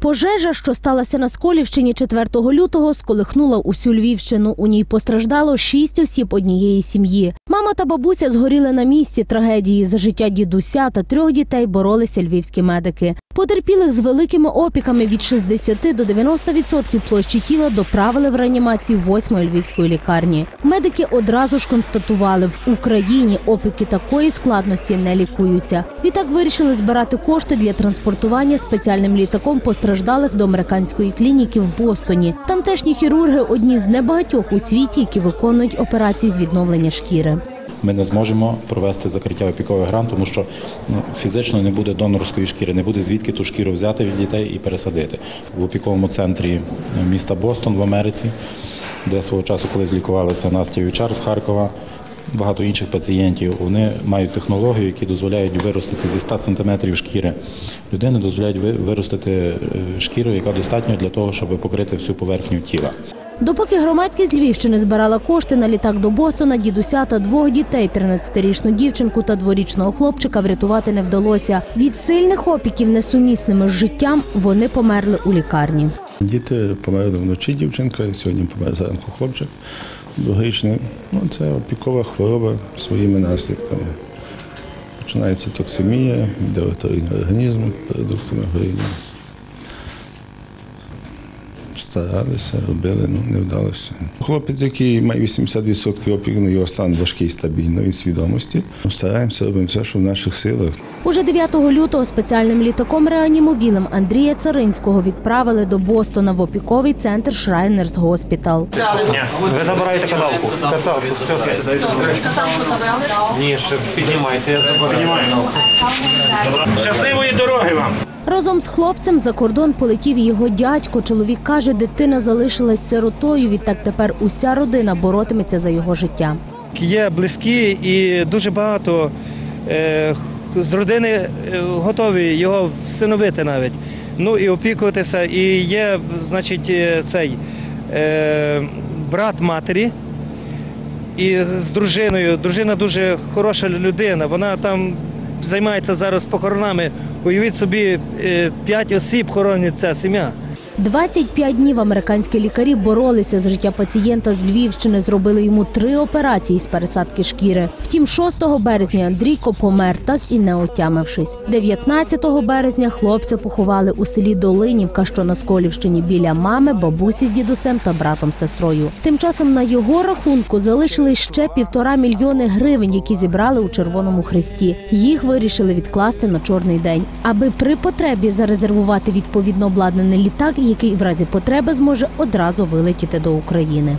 Пожежа, що сталася на Сколівщині 4 лютого, сколихнула усю Львівщину. У ній постраждало шість осіб однієї сім'ї. Мама та бабуся згоріли на місці трагедії. За життя дідуся та трьох дітей боролися львівські медики. Потерпілих з великими опіками від 60 до 90% площі тіла доправили в реанімацію 8-ї львівської лікарні. Медики одразу ж констатували, в Україні опіки такої складності не лікуються. Відтак вирішили збирати кошти для транспортування спеціальним літаком постраждалих до американської клініки в Бостоні. Тамтешні хірурги одні з небагатьох у світі, які виконують операції з відновлення шкіри. Ми не зможемо провести закриття опікових гран, тому що ну, фізично не буде донорської шкіри, не буде звідки ту шкіру взяти від дітей і пересадити. В опіковому центрі міста Бостон в Америці, де свого часу колись лікувалися Настя Вівчар з Харкова. Багато інших пацієнтів вони мають технологію, які дозволяють виростити зі 100 см шкіри людини, дозволяють ви- виростити е, шкіру, яка достатньо для того, щоб покрити всю поверхню тіла. Допоки громадськість Львівщини збирала кошти на літак до Бостона, дідуся та двох дітей, 13-річну дівчинку та дворічного хлопчика врятувати не вдалося. Від сильних опіків, несумісними з життям, вони померли у лікарні. Діти померли вночі дівчинка, сьогодні помер зранку хлопчик двохрічний. Ну, це опікова хвороба своїми наслідками. Починається токсимія, йде отруєння організму продуктами горіння. Старалися, робили, ну не вдалося. Хлопець, який має 80% опіку, ну, його стан важкий, стабільний, він свідомості. Стараємося, робимо все, що в наших силах. Уже 9 лютого спеціальним літаком реанімобілем Андрія Царинського відправили до Бостона в опіковий центр Шрайнерс Госпітал. Ні, ви забираєте каталку. Каталку, все окей. Ні, ще піднімайте, я забираю. Щасливої дороги вам! Разом з хлопцем за кордон полетів його дядько. Чоловік каже, дитина залишилась сиротою. Відтак тепер уся родина боротиметься за його життя. Є близькі і дуже багато е, з родини е, готові його всиновити навіть. Ну і опікуватися. І є, значить, е, цей брат матері. І з дружиною. Дружина дуже хороша людина. Вона там займається зараз похоронами. Уявіть собі, е, п'ять осіб хоронить ця сім'я. 25 днів американські лікарі боролися за життя пацієнта з Львівщини. Зробили йому три операції з пересадки шкіри. Втім, 6 березня Андрійко помер, так і не отямившись. 19 березня хлопця поховали у селі Долинівка, що на Сколівщині, біля мами, бабусі з дідусем та братом сестрою. Тим часом на його рахунку залишились ще півтора мільйони гривень, які зібрали у Червоному Хресті. Їх вирішили відкласти на чорний день, аби при потребі зарезервувати відповідно обладнаний літак, який в разі потреби зможе одразу вилетіти до України.